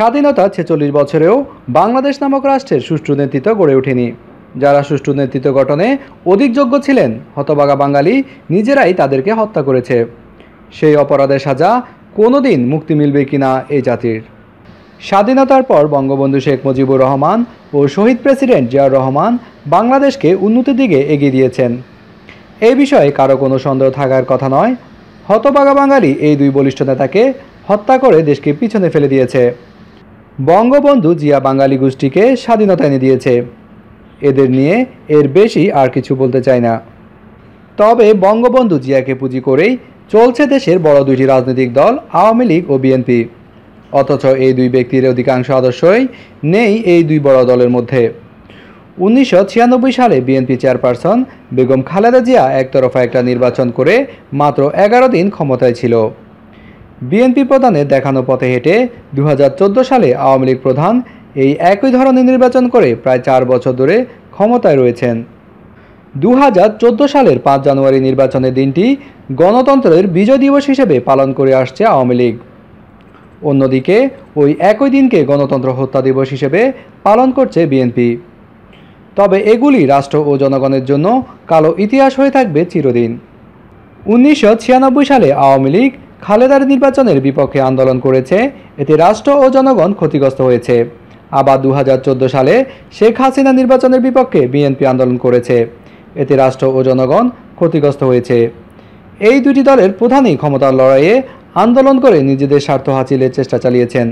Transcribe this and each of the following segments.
স্বাধীনতা ছেচল্লিশ বছরেও বাংলাদেশ নামক রাষ্ট্রের সুষ্ঠু নেতৃত্ব গড়ে ওঠেনি। যারা সুষ্ঠু নেতৃত্ব গঠনে অধিক যোগ্য ছিলেন, হতবাগা বাঙালি নিজেরাই তাদেরকে হত্যা করেছে। সেই অপরাধের সাজা কোনোদিন মুক্তি মিলবে কিনা এই জাতির। স্বাধীনতার পর বঙ্গবন্ধু শেখ মুজিবুর রহমান ও শহীদ প্রেসিডেন্ট জিয়াউর রহমান বাংলাদেশকে উন্নতির দিকে এগিয়ে দিয়েছেন। এই বিষয়ে কারও কোনো সন্দেহ থাকার কথা নয়। হতবাগা বাঙালি এই দুই বলিষ্ঠ নেতাকে হত্যা করে দেশকে পিছনে ফেলে দিয়েছে। বঙ্গবন্ধু জিয়া বাঙালি গোষ্ঠীকে স্বাধীনতা এনে দিয়েছে। এদের নিয়ে এর বেশি আর কিছু বলতে চাই না। তবে বঙ্গবন্ধু জিয়াকে পুঁজি করেই চলছে দেশের বড় দুইটি রাজনৈতিক দল, আওয়ামী লীগ ও বিএনপি। অথচ এই দুই ব্যক্তির অধিকাংশ আদর্শই নেই এই দুই বড় দলের মধ্যে। উনিশশো ছিয়ানব্বই সালে বিএনপি চেয়ারপারসন বেগম খালেদা জিয়া একতরফা একটা নির্বাচন করে মাত্র এগারো দিন ক্ষমতায় ছিল। বিএনপি প্রধানের দেখানো পথে হেঁটে দু হাজার চোদ্দ সালে আওয়ামী লীগ প্রধান এই একই ধরনের নির্বাচন করে প্রায় চার বছর ধরে ক্ষমতায় রয়েছেন। দু হাজার চোদ্দ সালের পাঁচ জানুয়ারি নির্বাচনের দিনটি গণতন্ত্রের বিজয় দিবস হিসেবে পালন করে আসছে আওয়ামী লীগ। অন্যদিকে, ওই একই দিনকে গণতন্ত্র হত্যা দিবস হিসেবে পালন করছে বিএনপি। তবে এগুলি রাষ্ট্র ও জনগণের জন্য কালো ইতিহাস হয়ে থাকবে চিরদিন। উনিশশো ছিয়ানব্বই সালে আওয়ামী লীগ খালেদার নির্বাচনের বিপক্ষে আন্দোলন করেছে, এতে রাষ্ট্র ও জনগণ ক্ষতিগ্রস্ত হয়েছে। আবার দু হাজার চোদ্দ সালে শেখ হাসিনা নির্বাচনের বিপক্ষে বিএনপি আন্দোলন করেছে, এতে রাষ্ট্র ও জনগণ ক্ষতিগ্রস্ত হয়েছে। এই দুটি দলের প্রধানই ক্ষমতার লড়াইয়ে আন্দোলন করে নিজেদের স্বার্থ হাসিলের চেষ্টা চালিয়েছেন।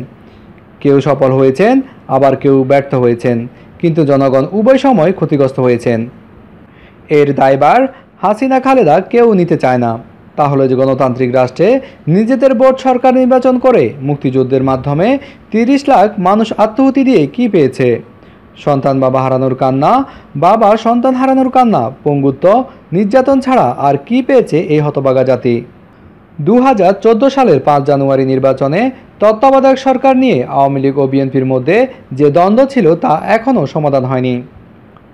কেউ সফল হয়েছেন, আবার কেউ ব্যর্থ হয়েছেন, কিন্তু জনগণ উভয় সময় ক্ষতিগ্রস্ত হয়েছেন। এর দায়বার হাসিনা খালেদা কেউ নিতে চায় না। তাহলে যে গণতান্ত্রিক রাষ্ট্রে নিজেদের ভোট সরকার নির্বাচন করে মুক্তিযুদ্ধের মাধ্যমে তিরিশ লাখ মানুষ আত্মহতি দিয়ে কি পেয়েছে? সন্তান বাবা হারানোর কান্না বাবা সন্তান হারানোর কান্না, পঙ্গুত্ব, নির্যাতন ছাড়া আর কি পেয়েছে এই হতবাগা জাতি? দু হাজার চোদ্দ সালের পাঁচ জানুয়ারি নির্বাচনে তত্ত্বাবধায়ক সরকার নিয়ে আওয়ামী লীগ ও বিএনপির মধ্যে যে দ্বন্দ্ব ছিল তা এখনও সমাধান হয়নি।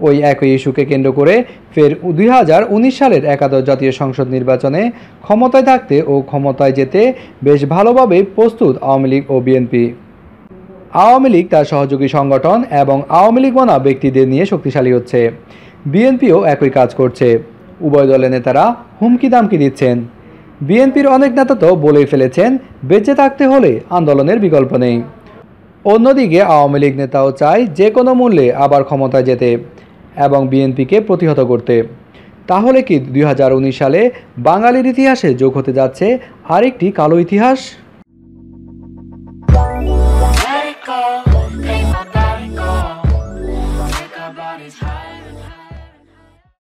ওই একই ইস্যুকে কেন্দ্র করে ফের দুই হাজার উনিশ সালের একাদশ জাতীয় সংসদ নির্বাচনে ক্ষমতায় থাকতে ও ক্ষমতায় যেতে বেশ ভালোভাবে প্রস্তুত আওয়ামী লীগ ও বিএনপি। আওয়ামী লীগ তার সহযোগী সংগঠন এবং আওয়ামী লীগ মানা ব্যক্তিদের নিয়ে শক্তিশালী হচ্ছে। বিএনপিও একই কাজ করছে। উভয় দলের নেতারা হুমকি দামকি দিচ্ছেন। বিএনপির অনেক নেতা তো বলেই ফেলেছেন, বেঁচে থাকতে হলে আন্দোলনের বিকল্প নেই। অন্যদিকে আওয়ামী লীগ নেতাও চায় যে কোনো মূল্যে আবার ক্ষমতায় যেতে। এবং বিএনপিকে প্রতিহত করতে। তাহলে কি দুই হাজার উনিশ সালে বাঙালির ইতিহাসে যোগ হতে যাচ্ছে আরেকটি কালো ইতিহাস?